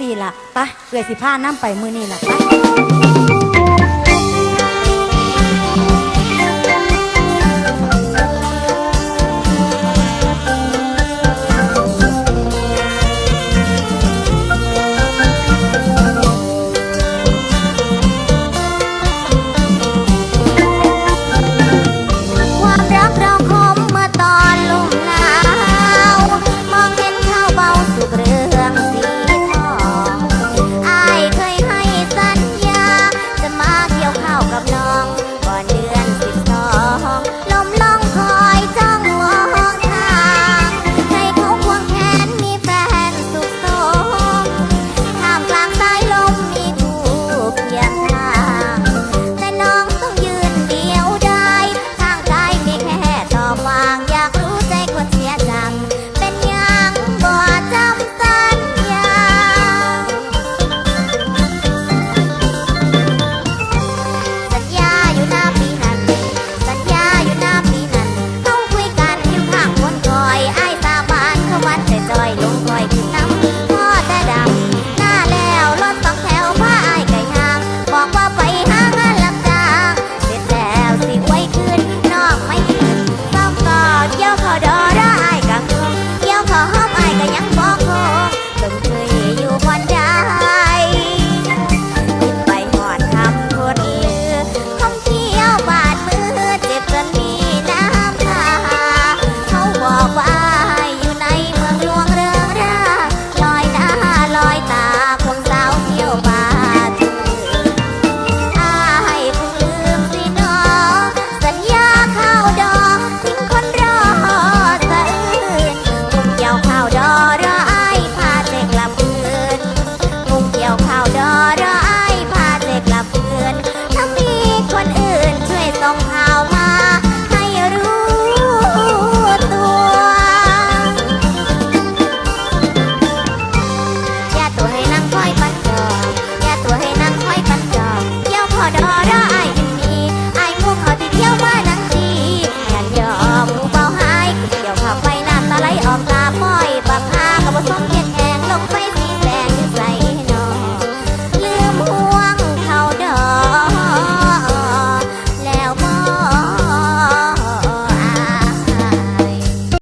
สี่ละไปะเอื่อยสิผ้าน้ำไปมือนี่ล่ะไป วเสียจัง